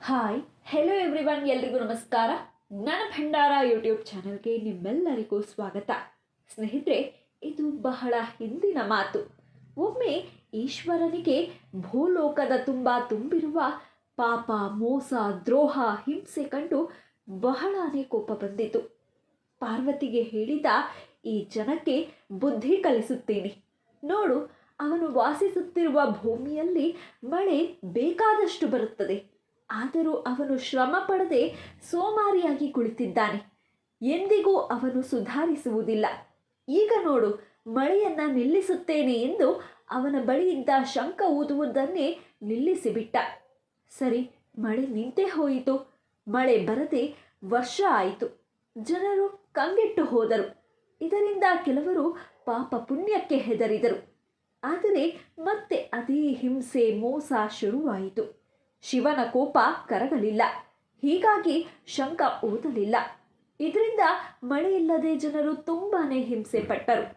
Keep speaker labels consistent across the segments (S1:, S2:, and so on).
S1: Hi hello everyone ಎಲ್ರಿಗೂ ನಮಸ್ಕಾರ. ನನ್ನ ಭಂಡಾರ ಯೂಟ್ಯೂಬ್ ಚಾನಲ್ಗೆ ನಿಮ್ಮೆಲ್ಲರಿಗೂ ಸ್ವಾಗತ. ಸ್ನೇಹಿತರೆ, ಇದು ಬಹಳ ಹಿಂದಿನ ಮಾತು. ಒಮ್ಮೆ ಈಶ್ವರನಿಗೆ ಭೂಲೋಕದ ತುಂಬ ತುಂಬಿರುವ ಪಾಪ, ಮೋಸ, ದ್ರೋಹ, ಹಿಂಸೆ ಕಂಡು ಬಹಳನೇ ಕೋಪ ಬಂದಿತು. ಪಾರ್ವತಿಗೆ ಹೇಳಿದ ಈ ಜನಕ್ಕೆ ಬುದ್ಧಿ ಕಲಿಸುತ್ತೇನೆ. ನೋಡು, ಅವನು ವಾಸಿಸುತ್ತಿರುವ ಭೂಮಿಯಲ್ಲಿ ಮಳೆ ಬೇಕಾದಷ್ಟು ಬರುತ್ತದೆ. ಆದರೂ ಅವನು ಶ್ರಮ ಪಡದೆ ಸೋಮಾರಿಯಾಗಿ ಕುಳಿತಿದ್ದಾನೆ. ಎಂದಿಗೂ ಅವನು ಸುಧಾರಿಸುವುದಿಲ್ಲ. ಈಗ ನೋಡು, ಮಳೆಯನ್ನ ನಿಲ್ಲಿಸುತ್ತೇನೆ ಎಂದು ಅವನ ಬಳಿಯಿದ್ದ ಶಂಕ ಊದುವುದನ್ನೇ ನಿಲ್ಲಿಸಿಬಿಟ್ಟ. ಸರಿ, ಮಳೆ ನಿಂತೇ ಹೋಯಿತು. ಮಳೆ ಬರದೆ ವರ್ಷ ಆಯಿತು. ಜನರು ಕಂಗೆಟ್ಟು ಹೋದರು. ಇದರಿಂದ ಕೆಲವರು ಪಾಪ ಪುಣ್ಯಕ್ಕೆ ಹೆದರಿದರು. ಆದರೆ ಮತ್ತೆ ಅದೇ ಹಿಂಸೆ ಮೋಸ ಶುರುವಾಯಿತು. ಶಿವನ ಕೋಪ ಕರಗಲಿಲ್ಲ. ಹೀಗಾಗಿ ಶಂಕ ಓದಲಿಲ್ಲ ಇದರಿಂದ ಮಳೆಯಿಲ್ಲದೆ ಜನರು ತುಂಬಾನೇ ಹಿಂಸೆ ಪಟ್ಟರು.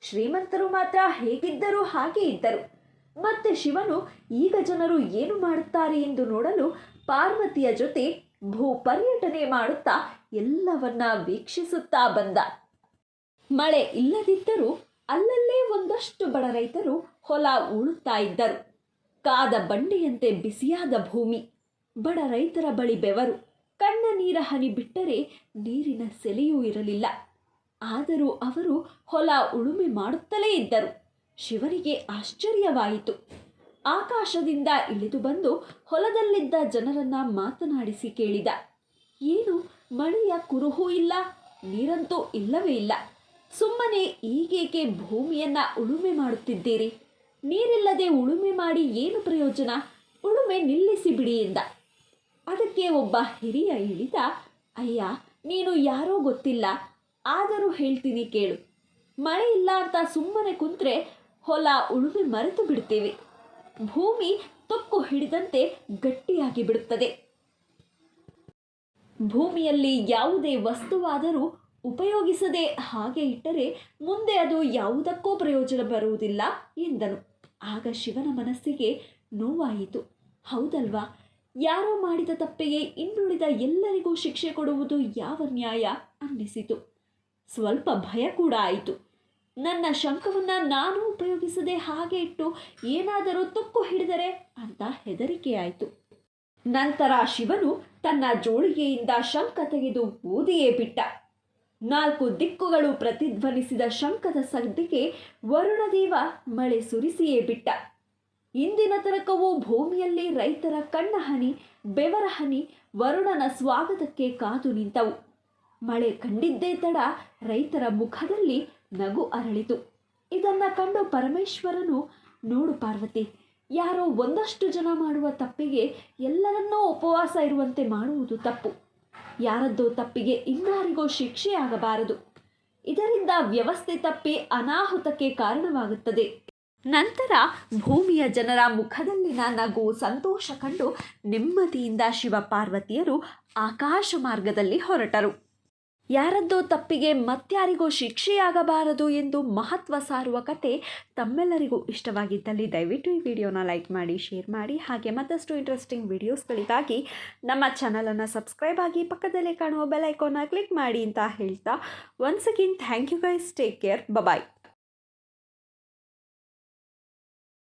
S1: ಶ್ರೀಮಂತರು ಮಾತ್ರ ಹೇಗಿದ್ದರೂ ಹಾಗೆ ಇದ್ದರು. ಮತ್ತೆ ಶಿವನು ಈಗ ಜನರು ಏನು ಮಾಡುತ್ತಾರೆ ಎಂದು ನೋಡಲು ಪಾರ್ವತಿಯ ಜೊತೆ ಭೂ ಪರ್ಯಟನೆ ಮಾಡುತ್ತಾ ಎಲ್ಲವನ್ನ ವೀಕ್ಷಿಸುತ್ತಾ ಬಂದ. ಮಳೆ ಇಲ್ಲದಿದ್ದರೂ ಅಲ್ಲಲ್ಲೇ ಒಂದಷ್ಟು ಬಡ ರೈತರು ಹೊಲ ಉಳುತ್ತಾ ಇದ್ದರು. ಕಾದ ಬಂಡೆಯಂತೆ ಬಿಸಿಯಾದ ಭೂಮಿ, ಬಡ ರೈತರ ಬಳಿ ಬೆವರು, ಕಣ್ಣ ನೀರ ಹನಿ ಬಿಟ್ಟರೆ ನೀರಿನ ಸೆಲೆಯೂ ಇರಲಿಲ್ಲ. ಆದರೂ ಅವರು ಹೊಲ ಉಳುಮೆ ಮಾಡುತ್ತಲೇ ಇದ್ದರು. ಶಿವರಿಗೆ ಆಶ್ಚರ್ಯವಾಯಿತು. ಆಕಾಶದಿಂದ ಇಳಿದು ಬಂದು ಹೊಲದಲ್ಲಿದ್ದ ಜನರನ್ನ ಮಾತನಾಡಿಸಿ ಕೇಳಿದ, ಏನು, ಮಳೆಯ ಕುರುಹೂ ಇಲ್ಲ, ನೀರಂತೂ ಇಲ್ಲವೇ ಇಲ್ಲ. ಸುಮ್ಮನೆ ಈಗೇಕೆ ಭೂಮಿಯನ್ನ ಉಳುಮೆ ಮಾಡುತ್ತಿದ್ದೀರಿ? ನೀರಿಲ್ಲದೆ ಉಳುಮೆ ಮಾಡಿ ಏನು ಪ್ರಯೋಜನ? ಉಳುಮೆ ನಿಲ್ಲಿಸಿ ಬಿಡಿ ಎಂದ. ಅದಕ್ಕೆ ಒಬ್ಬ ಹಿರಿಯ ಇಳಿದ ಅಯ್ಯ, ನೀನು ಯಾರೋ ಗೊತ್ತಿಲ್ಲ. ಆದರೂ ಹೇಳ್ತೀನಿ ಕೇಳು. ಮಳೆ ಇಲ್ಲ ಅಂತ ಸುಮ್ಮನೆ ಕುಂತ್ರೆ ಹೊಲ ಉಳುಮೆ ಮರೆತು ಬಿಡ್ತೀವಿ. ಭೂಮಿ ತೊಕ್ಕು ಹಿಡಿದಂತೆ ಗಟ್ಟಿಯಾಗಿ ಬಿಡುತ್ತದೆ. ಭೂಮಿಯಲ್ಲಿ ಯಾವುದೇ ವಸ್ತುವಾದರೂ ಉಪಯೋಗಿಸದೆ ಹಾಗೆ ಇಟ್ಟರೆ ಮುಂದೆ ಅದು ಯಾವುದಕ್ಕೂ ಪ್ರಯೋಜನ ಬರುವುದಿಲ್ಲ ಎಂದನು. ಆಗ ಶಿವನ ಮನಸ್ಸಿಗೆ ನೋವಾಯಿತು. ಹೌದಲ್ವಾ? ಯಾರೋ ಮಾಡಿದ ತಪ್ಪಿಗೆ ಇನ್ನುಳಿದ ಎಲ್ಲರಿಗೂ ಶಿಕ್ಷೆ ಕೊಡುವುದು ಯಾವ ನ್ಯಾಯ? ಅನ್ನಿಸಿತು. ಸ್ವಲ್ಪ ಭಯ ಕೂಡ ಆಯಿತು. ನನ್ನ ಶಂಕವನ್ನ ನಾನು ಉಪಯೋಗಿಸದೆ ಹಾಗೆ ಇಟ್ಟು ಏನಾದರೂ ತುಕ್ಕು ಹಿಡಿದರೆ ಅಂತ ಹೆದರಿಕೆಯಾಯಿತು. ನಂತರ ಶಿವನು ತನ್ನ ಜೋಳಿಗೆಯಿಂದ ಶಂಕ ತೆಗೆದು ಊದಿಯೇ ಬಿಟ್ಟ. ನಾಲ್ಕು ದಿಕ್ಕುಗಳು ಪ್ರತಿಧ್ವನಿಸಿದ ಶಂಕದ ಸದ್ದಿಗೆ ವರುಣದೇವ ಮಳೆ ಸುರಿಸಿಯೇ ಬಿಟ್ಟ. ಇಂದಿನ ತನಕವೂ ಭೂಮಿಯಲ್ಲಿ ರೈತರ ಕಣ್ಣ ಹನಿ ಬೆವರ ಹನಿ ವರುಣನ ಸ್ವಾಗತಕ್ಕೆ ಕಾದು ನಿಂತವು. ಮಳೆ ಕಂಡಿದ್ದೇ ತಡ ರೈತರ ಮುಖದಲ್ಲಿ ನಗು ಅರಳಿತು. ಇದನ್ನ ಕಂಡು ಪರಮೇಶ್ವರನು, ನೋಡು ಪಾರ್ವತಿ, ಯಾರೋ ಒಂದಷ್ಟು ಜನ ಮಾಡುವ ತಪ್ಪಿಗೆ ಎಲ್ಲರನ್ನೂ ಉಪವಾಸ ಇರುವಂತೆ ಮಾಡುವುದು ತಪ್ಪು. ಯಾರದ್ದೋ ತಪ್ಪಿಗೆ ಇನ್ನಾರಿಗೋ ಶಿಕ್ಷೆಯಾಗಬಾರದು ಇದರಿಂದ ವ್ಯವಸ್ಥೆ ತಪ್ಪಿ ಅನಾಹುತಕ್ಕೆ ಕಾರಣವಾಗುತ್ತದೆ. ನಂತರ ಭೂಮಿಯ ಜನರ ಮುಖದಲ್ಲಿನ ನಗು ಸಂತೋಷ ಕಂಡು ನೆಮ್ಮದಿಯಿಂದ ಶಿವಪಾರ್ವತಿಯರು ಆಕಾಶ ಮಾರ್ಗದಲ್ಲಿ ಹೊರಟರು. ಯಾರದ್ದೋ ತಪ್ಪಿಗೆ ಮತ್ಯಾರಿಗೋ ಶಿಕ್ಷೆಯಾಗಬಾರದು ಎಂದು ಮಹತ್ವ ಸಾರುವ ಕತೆ ತಮ್ಮೆಲ್ಲರಿಗೂ ಇಷ್ಟವಾಗಿದ್ದಲ್ಲಿ ದಯವಿಟ್ಟು ಈ ವಿಡಿಯೋನ ಲೈಕ್ ಮಾಡಿ, ಶೇರ್ ಮಾಡಿ, ಹಾಗೆ ಮತ್ತಷ್ಟು ಇಂಟ್ರೆಸ್ಟಿಂಗ್ ವಿಡಿಯೋಸ್ಗಳಿಗಾಗಿ ನಮ್ಮ ಚಾನಲನ್ನು ಸಬ್ಸ್ಕ್ರೈಬ್ ಆಗಿ ಪಕ್ಕದಲ್ಲೇ ಕಾಣುವ ಬೆಲ್ ಐಕಾನ್ನ ಕ್ಲಿಕ್ ಮಾಡಿ ಅಂತ ಹೇಳ್ತಾ once again thank you guys take care bye bye